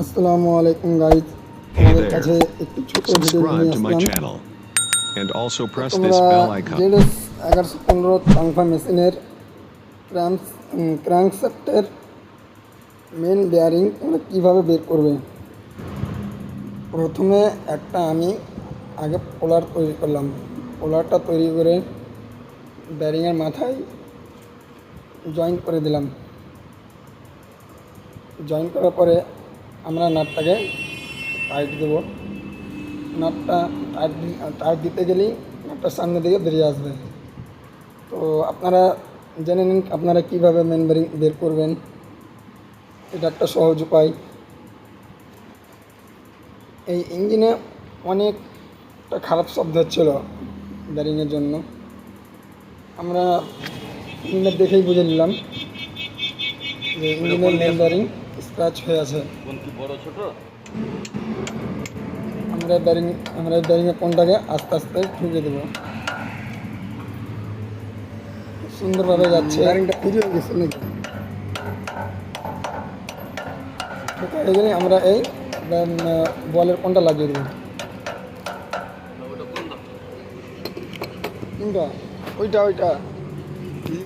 আসসালামু আলাইকুম গাইজ আমাদের. কাছে একটু ছোট ভিডিও নিয়ে আসলাম. And also press this bell icon. ZS এগারোশো পনেরো টাংফা মেশিনের ক্রাঙ্ক ক্রাঙ্কসেপ্টের মেন বেয়ারিং তোমরা কীভাবে বের করবে প্রথমে একটা আমি আগে পোলার তৈরি করলাম পোলারটা তৈরি করে ব্যারিংয়ের মাথায় জয়েন্ট করে দিলাম জয়েন করার পরে আমরা নাটটাকে টাইট দেবো। নাটটা টাইট টাইট দিতে গেলেই নাটটা সামনে দিকে বেরিয়ে আসবে। তো আপনারা জেনে নিন আপনারা কীভাবে মেন বেরিং বের করবেন। এটা একটা সহজ উপায়। এই ইঞ্জিনে অনেকটা খারাপ শব্দ হচ্ছিল ব্যারিংয়ের জন্য। আমরা দেখেই বুঝে নিলাম। যে ইঞ্জিনের স্ক্র্যাচ হয়ে আছে। বড় ছোট? আমরা ব্যারিং আমরা ব্যারিংয়ের কোনটাকে আস্তে আস্তে ঢুকে দেবো। সুন্দরভাবে যাচ্ছে। ব্যারিংটা ফ্রি হয়ে গেছে নাকি? হয়ে গেলে আমরা এই বলের কোনটা লাগিয়ে দেবো। কোনটা? ওইটা ওইটা।